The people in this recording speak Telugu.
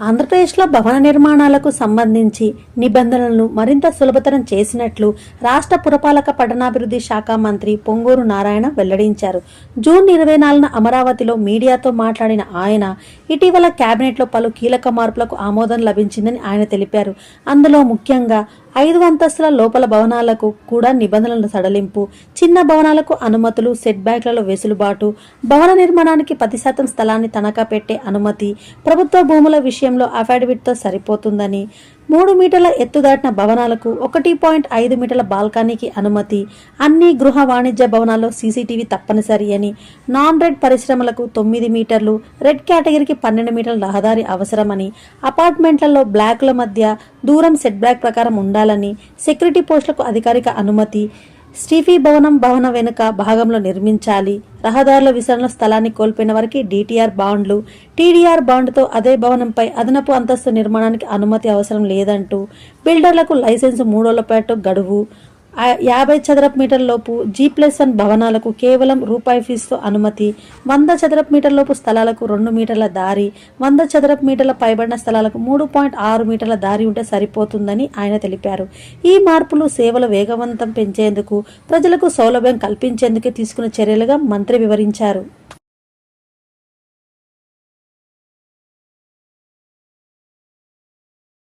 ఆంధ్రప్రదేశ్లో భవన నిర్మాణాలకు సంబంధించి నిబంధనలను మరింత సులభతరం చేసినట్లు రాష్ట్ర పురపాలక పట్టణాభివృద్ధి శాఖ మంత్రి పొంగూరు నారాయణ వెల్లడించారు. జూన్ ఇరవై నాలుగున అమరావతిలో మీడియాతో మాట్లాడిన ఆయన ఇటీవల కేబినెట్లో పలు కీలక మార్పులకు ఆమోదం లభించిందని ఆయన తెలిపారు. అందులో ముఖ్యంగా ఐదు అంతస్తుల లోపల భవనాలకు కూడా నిబంధనల సడలింపు చిన్న భవనాలకు అనుమతులు సెట్ బ్యాక్లలో వెసులుబాటు భవన నిర్మాణానికి పది శాతం స్థలాన్ని తనఖా పెట్టే అనుమతి ప్రభుత్వ భూముల విషయం విషయంలో అఫాడవిట్తో సరిపోతుందని మూడు మీటర్ల ఎత్తు దాటిన భవనాలకు ఒకటి పాయింట్ ఐదు మీటర్ల బాల్కనీకి అనుమతి అన్ని గృహ వాణిజ్య భవనాల్లో సీసీటీవీ తప్పనిసరి అని నాన్ రెడ్ పరిశ్రమలకు తొమ్మిది మీటర్లు రెడ్ కేటగిరీకి పన్నెండు మీటర్ల రహదారి అవసరమని అపార్ట్మెంట్లలో బ్లాకుల మధ్య దూరం సెట్ బ్యాక్ ప్రకారం ఉండాలని సెక్యూరిటీ పోస్టులకు అధికారిక అనుమతి స్టీఫీ భవనం భవన వెనుక భాగంలో నిర్మించాలి. రహదారుల విస్తరణ స్థలాన్ని కోల్పోయిన వారికి డిటిఆర్ బాండ్లు. టీడీఆర్ బాండ్తో అదే భవనంపై అదనపు అంతస్తు నిర్మాణానికి అనుమతి అవసరం లేదంటూ బిల్డర్లకు లైసెన్సు మూడోళ్ళ పాటు గడువు. యాభై చదరపు మీటర్ల లోపు జీ ప్లస్ వన్ భవనాలకు కేవలం రూపాయి ఫీజుతో అనుమతి వంద చదరపు మీటర్ల లోపు స్థలాలకు రెండు మీటర్ల దారి వంద చదరపు మీటర్ల పైబడిన స్థలాలకు మూడు పాయింట్ ఆరు మీటర్ల దారి ఉంటే సరిపోతుందని ఆయన తెలిపారు. ఈ మార్పులు సేవలు వేగవంతం పెంచేందుకు ప్రజలకు సౌలభ్యం కల్పించేందుకే తీసుకున్న చర్యలుగా మంత్రి వివరించారు.